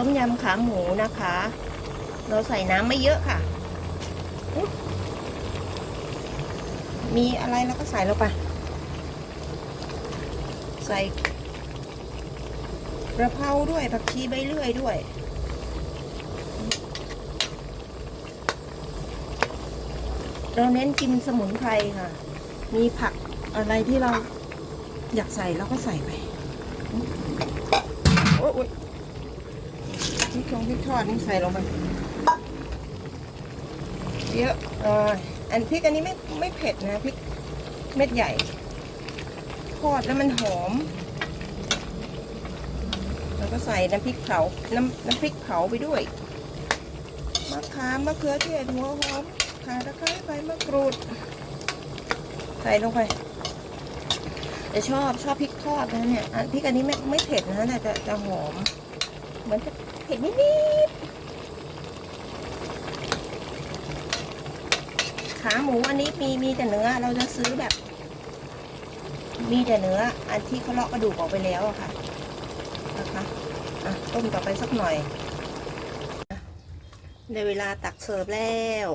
ต้มยำขาหมูนะคะ เราใส่น้ำไม่เยอะค่ะ มีอะไรแล้วก็ใส่ลงไป ใส่กระเพราด้วยผักชีใบเลื่อยด้วยเราเน้นกินสมุนไพรค่ะ มีผักอะไรที่เราอยากใส่เราก็ใส่ไป โอ้ย ริกทองพริกทอดนี่ใส่ลงไปเยอะเอออันพริกอันนี้ไม่ไม่เผ็ดนะพริกเม็ดใหญ่ทอดแล้วมันหอม แล้วก็ใส่น้ำพริกเผา น้ำน้ำพริกเผาไปด้วย มะขามมะเขือเทศหัวหอมข่าตะไคร้ใบมะกรูด ใส่ลงไปแต่ชอบชอบพริกทอดนะเนี่ยอันพริกอันนี้ไม่ไม่เผ็ดนะแต่จะจะหอม เหมือนจะเผ็ดนิดๆขาหมูอันนี้มีมีแต่เนื้อ เราจะซื้อแบบ มีแต่เนื้อ อันที่เขาเลาะกระดูกออกไปแล้วอะค่ะนะคะอะต้มต่อไปสักหน่อยได้เวลาตักเสิร์ฟแล้ว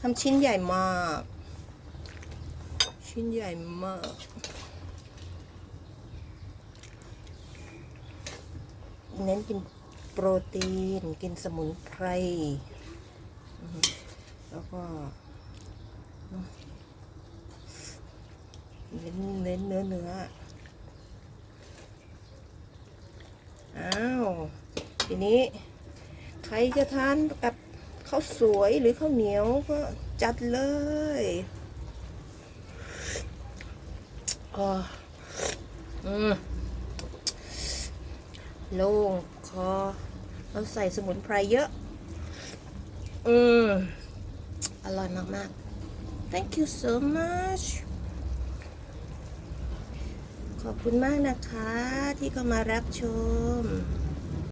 ทำชิ้นใหญ่มาก ชิ้นใหญ่มาก เน้นกินโปรตีน กินสมุนไพร แล้วก็เน้นเน้นเนื้อเนื้ออ้าว ทีนี้ ใครจะทานกับข้าวสวยหรือข้าวเหนียวก็จัดเลยอ๋ออืม โล่งคอเราใส่สมุนไพรเยอะ อืม อร่อยมากๆ thank you so much ขอบคุณมากนะคะที่เข้ามารับชม